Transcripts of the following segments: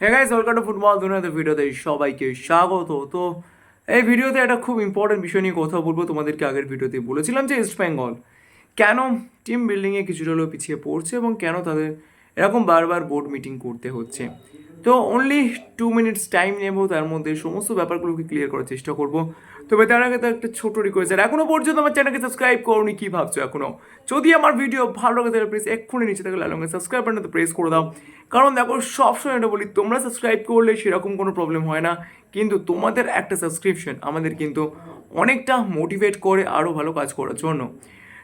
হ্যাঁ welcome to football দুনিয়াতে ভিডিওতে সবাইকে স্বাগত। তো এই ভিডিওতে একটা খুব ইম্পর্টেন্ট বিষয় নিয়ে কথা বলব। তোমাদেরকে আগের ভিডিওতে বলেছিলাম যে ইস্ট বেঙ্গল কেন টিম বিল্ডিংয়ে কিছুটা হলেও পিছিয়ে পড়ছে এবং কেন তাদের এরকম বারবার বোর্ড মিটিং করতে হচ্ছে। তো অনলি টু মিনিটস টাইম নেব, তার মধ্যে সমস্ত ব্যাপারগুলোকে ক্লিয়ার করার চেষ্টা করব। তবে তার আগে তো একটা ছোট রিকোয়েস্ট আর এখনও পর্যন্ত আমার চ্যানেলকে সাবস্ক্রাইব করনি, কি ভাবছ এখনও? যদি আমার ভিডিও ভালো লাগে তাহলে প্লিজ এক্ষুনি নিচে থেকে লাল রঙের সাবস্ক্রাইব বাটনটা প্রেস করে দাও। কারণ দেখো, সবসময় এটা বলি, তোমরা সাবস্ক্রাইব করলে সেরকম কোনো প্রবলেম হয় না। কিন্তু তোমাদের একটা সাবস্ক্রিপশন আমাদের কিন্তু অনেকটা মোটিভেট করে আরও ভালো কাজ করার জন্য।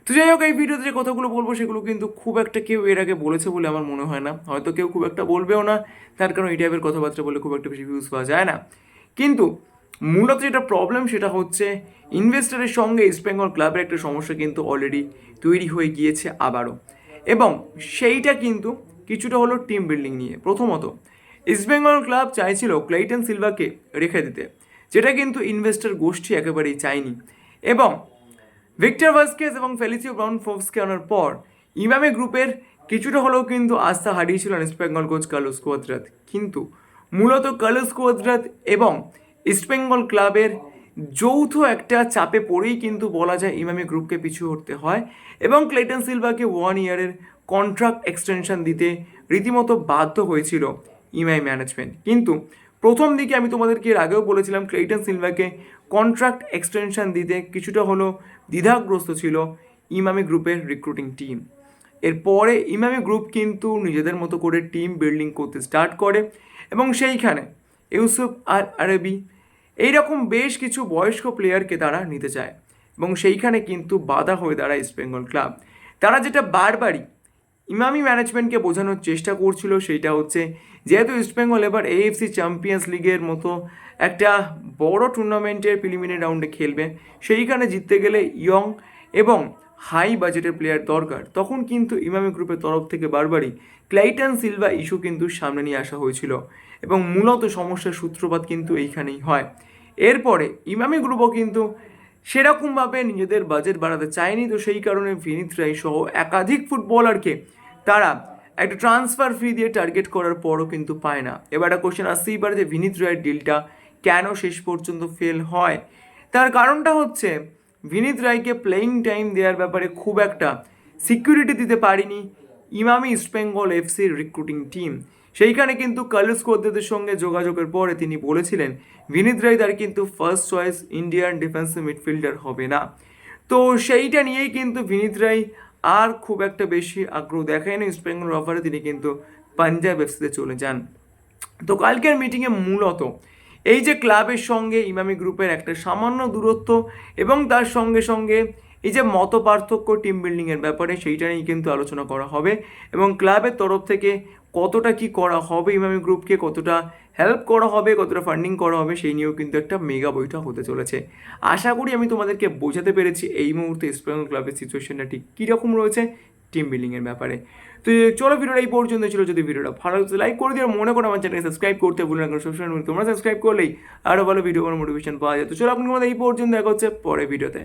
তো যাই হোক, এই ভিডিওতে যে কথাগুলো বলব সেগুলো কিন্তু খুব একটা কেউ এর আগে বলেছে বলে আমার মনে হয় না। হয়তো কেউ খুব একটা বলবেও না। তার কারণ এই টাইপের কথাবার্তা বলে খুব একটা বেশি ভিউজ পাওয়া যায় না। কিন্তু মূলত যেটা প্রবলেম সেটা হচ্ছে ইনভেস্টারের সঙ্গে ইস্ট বেঙ্গল ক্লাবের একটা সমস্যা কিন্তু অলরেডি তৈরি হয়ে গিয়েছে আবারও। এবং সেইটা কিন্তু কিছুটা হলো টিম বিল্ডিং নিয়ে। প্রথমত ইস্টবেঙ্গল ক্লাব চাইছিল ক্লেইটন সিলভাকে রেখে দিতে, যেটা কিন্তু ইনভেস্টর গোষ্ঠী একেবারেই চায়নি। এবং ভিক্টর ভাস্কেস এবং ফেলিসিও ব্রাউন ফোক্সকে আনার পর ইমামে গ্রুপের কিছুটা হলেও কিন্তু আস্থা হারিয়েছিলেন East Bengal coach Carlos Cuadrat. কিন্তু মূলত কার্লোস কোয়াদ্রাত এবং ইস্টবেঙ্গল ক্লাবের যৌথ একটা চাপে পড়েই কিন্তু বলা যায় ইমামি গ্রুপকে পিছু হটতে হয় এবং ক্লেটন সিলভাকে ওয়ান ইয়ারের কন্ট্রাক্ট এক্সটেনশন দিতে রীতিমতো বাধ্য হয়েছিল ইমাই ম্যানেজমেন্ট কিন্তু প্রথম দিকে আমি তোমাদেরকে এর আগেও বলেছিলাম ক্লেটন সিলভাকে কন্ট্রাক্ট এক্সটেনশন দিতে কিছুটা হলো দ্বিধাগ্রস্ত ছিল ইমামি গ্রুপের রিক্রুটিং টিম এরপরে ইমামি গ্রুপ কিন্তু নিজেদের মতো করে টিম বিল্ডিং করতে স্টার্ট করে এবং সেইখানে ইউসুফ আর আরবি এইরকম বেশ কিছু বয়স্ক প্লেয়ারকে তারা নিতে চায়। এবং সেইখানে কিন্তু বাধা হয়ে দাঁড়ায় ইস্টবেঙ্গল ক্লাব তারা যেটা বারবারই ইমামি ম্যানেজমেন্টকে বোঝানোর চেষ্টা করছিল সেইটা হচ্ছে, যেহেতু ইস্টবেঙ্গল এবার এএফসি চ্যাম্পিয়ন্স লিগের মতো একটা বড় টুর্নামেন্টের প্রিলিমিনারি রাউন্ডে খেলবে, সেইখানে জিততে গেলে ইয়ং এবং হাই বাজেটের প্লেয়ার দরকার, তখন কিন্তু ইমামি গ্রুপের তরফ থেকে বারবারই ক্লাইটন সিলভা ইস্যু কিন্তু সামনে নিয়ে আসা হয়েছিল এবং মূলত সমস্যার সূত্রপাত কিন্তু এইখানেই হয়। এরপরে ইমামি গ্রুপও কিন্তু সেরকমভাবে নিজেদের বাজেট বাড়াতে চায়নি, তো সেই কারণে ভিনিত রাই সহ একাধিক ফুটবলারকে তারা একটা ট্রান্সফার ফি দিয়ে টার্গেট করার পরও কিন্তু পায় না। এবার একটা কোশ্চেন আসতেই পারে যে ভিনিত রায়ের ডিলটা কেন শেষ পর্যন্ত ফেল হয়? তার কারণটা হচ্ছে ভিনিত রায়কে প্লেয়িং টাইম দেওয়ার ব্যাপারে খুব একটা সিকিউরিটি দিতে পারিনি ইমামি ইস্টবেঙ্গল এফসির রিক্রুটিং টিম সেইখানে কিন্তু কালুস কোদ্দেদের সঙ্গে যোগাযোগের পরে তিনি বলেছিলেন ভিনিত রায় তার কিন্তু first choice Indian defensive midfielder হবে না। তো সেইটা নিয়েই কিন্তু ভিনিত রায় আর খুব একটা বেশি আগ্রহ দেখায়নি ইস্টবেঙ্গল অফারে তিনি কিন্তু পাঞ্জাব এফসিতে চলে যান। তো কালকের মিটিংয়ে মূলত এই যে ক্লাবের সঙ্গে ইমামি গ্রুপের একটা সামান্য দূরত্ব এবং তার সঙ্গে সঙ্গে এই যে মত পার্থক্য টিম বিল্ডিংয়ের ব্যাপারে সেইটা নিয়ে কিন্তু আলোচনা করা হবে এবং ক্লাবের তরফ থেকে কতটা কি করা হবে, ইমামি গ্রুপকে কতটা হেল্প করা হবে, কতটা ফান্ডিং করা হবে সেই নিয়েও কিন্তু একটা মেগা বৈঠক হতে চলেছে। আশা করি আমি তোমাদেরকে বোঝাতে পেরেছি এই মুহূর্তে ইস্টবেঙ্গল ক্লাবের সিচুয়েশনটা ঠিক কীরকম রয়েছে টিম বিল্ডিংয়ের ব্যাপারে। তো চলো ভিডিওটা এই পর্যন্ত ছিল। যদি ভিডিওটা ভালো লাগছে লাইক করে দিয়ে মনে করো আমার চ্যানেল সাবস্ক্রাইব করতে ভুলে না সোশ্যাল মিডিয়া তোমরা সাবস্ক্রাইব করলেই আরও ভালো ভিডিও কোনো মোটিভেশন পাওয়া যায়। তো চলো আপনি এই পর্যন্ত দেখা হচ্ছে পরে ভিডিওতে